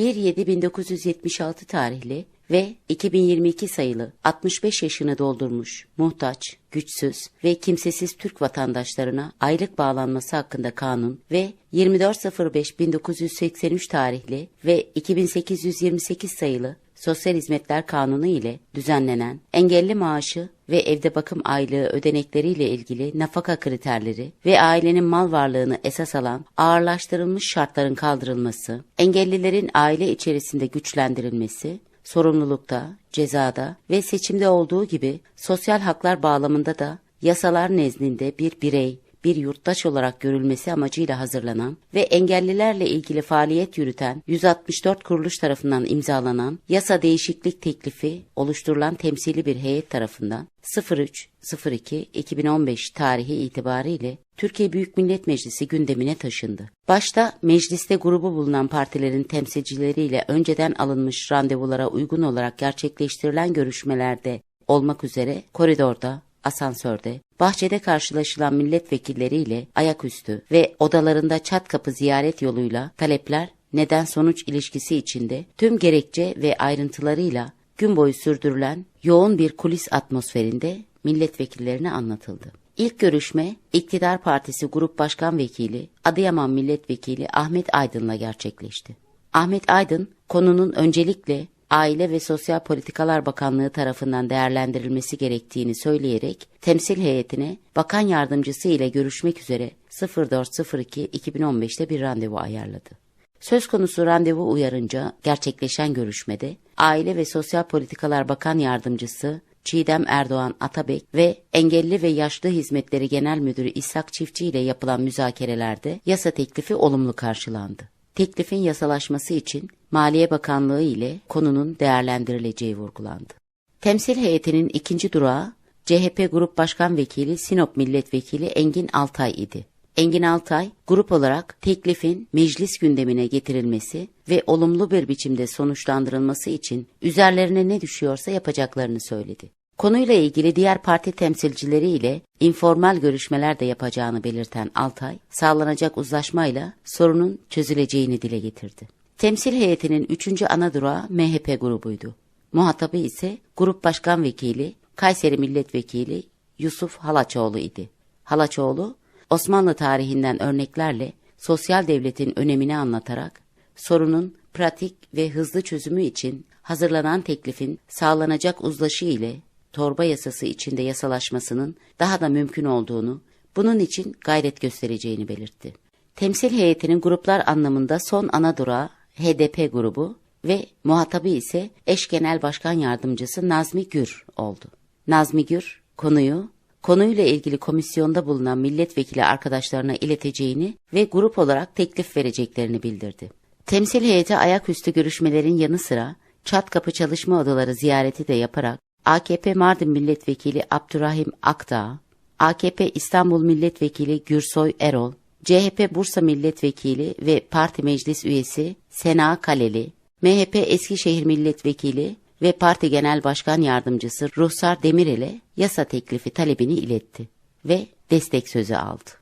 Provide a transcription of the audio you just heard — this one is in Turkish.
1-7-1976 tarihli ve 2022 sayılı 65 yaşını doldurmuş, muhtaç, güçsüz ve kimsesiz Türk vatandaşlarına aylık bağlanması hakkında kanun ve 24.05.1983 tarihli ve 2828 sayılı Sosyal Hizmetler Kanunu ile düzenlenen engelli maaşı ve evde bakım aylığı ödenekleriyle ilgili nafaka kriterleri ve ailenin mal varlığını esas alan ağırlaştırılmış şartların kaldırılması, engellilerin aile içerisinde güçlendirilmesi, sorumlulukta, cezada ve seçimde olduğu gibi sosyal haklar bağlamında da yasalar nezdinde bir birey, bir yurttaş olarak görülmesi amacıyla hazırlanan ve engellilerle ilgili faaliyet yürüten 164 kuruluş tarafından imzalanan yasa değişiklik teklifi oluşturulan temsili bir heyet tarafından 03.02.2015 tarihi itibariyle Türkiye Büyük Millet Meclisi gündemine taşındı. Başta mecliste grubu bulunan partilerin temsilcileriyle önceden alınmış randevulara uygun olarak gerçekleştirilen görüşmelerde olmak üzere koridorda, asansörde, bahçede karşılaşılan milletvekilleriyle ayaküstü ve odalarında çat kapı ziyaret yoluyla talepler neden sonuç ilişkisi içinde tüm gerekçe ve ayrıntılarıyla gün boyu sürdürülen yoğun bir kulis atmosferinde milletvekillerine anlatıldı. İlk görüşme İktidar Partisi Grup Başkan Vekili Adıyaman Milletvekili Ahmet Aydın'la gerçekleşti. Ahmet Aydın konunun öncelikle Aile ve Sosyal Politikalar Bakanlığı tarafından değerlendirilmesi gerektiğini söyleyerek temsil heyetine bakan yardımcısı ile görüşmek üzere 04.02.2015'te bir randevu ayarladı. Söz konusu randevu uyarınca gerçekleşen görüşmede Aile ve Sosyal Politikalar Bakan Yardımcısı Çiğdem Erdoğan Atabek ve Engelli ve Yaşlı Hizmetleri Genel Müdürü İshak Çiftçi ile yapılan müzakerelerde yasa teklifi olumlu karşılandı. Teklifin yasalaşması için Maliye Bakanlığı ile konunun değerlendirileceği vurgulandı. Temsil heyetinin ikinci durağı CHP Grup Başkan Vekili Sinop Milletvekili Engin Altay idi. Engin Altay, grup olarak teklifin meclis gündemine getirilmesi ve olumlu bir biçimde sonuçlandırılması için üzerlerine ne düşüyorsa yapacaklarını söyledi. Konuyla ilgili diğer parti temsilcileri ile informal görüşmeler de yapacağını belirten Altay, sağlanacak uzlaşmayla sorunun çözüleceğini dile getirdi. Temsil heyetinin üçüncü ana durağı MHP grubuydu. Muhatabı ise Grup Başkan Vekili, Kayseri Milletvekili Yusuf Halaçoğlu idi. Halaçoğlu, Osmanlı tarihinden örneklerle sosyal devletin önemini anlatarak sorunun pratik ve hızlı çözümü için hazırlanan teklifin sağlanacak uzlaşı ile torba yasası içinde yasalaşmasının daha da mümkün olduğunu, bunun için gayret göstereceğini belirtti. Temsil heyetinin gruplar anlamında son ana durağı HDP grubu ve muhatabı ise eş genel başkan yardımcısı Nazmi Gür oldu. Nazmi Gür konuyu konuyla ilgili komisyonda bulunan milletvekili arkadaşlarına ileteceğini ve grup olarak teklif vereceklerini bildirdi. Temsil heyeti ayaküstü görüşmelerin yanı sıra çat kapı çalışma odaları ziyareti de yaparak AKP Mardin Milletvekili Abdurrahim Akdağ, AKP İstanbul Milletvekili Gürsoy Erol, CHP Bursa Milletvekili ve Parti Meclis Üyesi Sena Kaleli, MHP Eskişehir Milletvekili ve Parti Genel Başkan Yardımcısı Ruhsar Demirel'e yasa teklifi talebini iletti ve destek sözü aldı.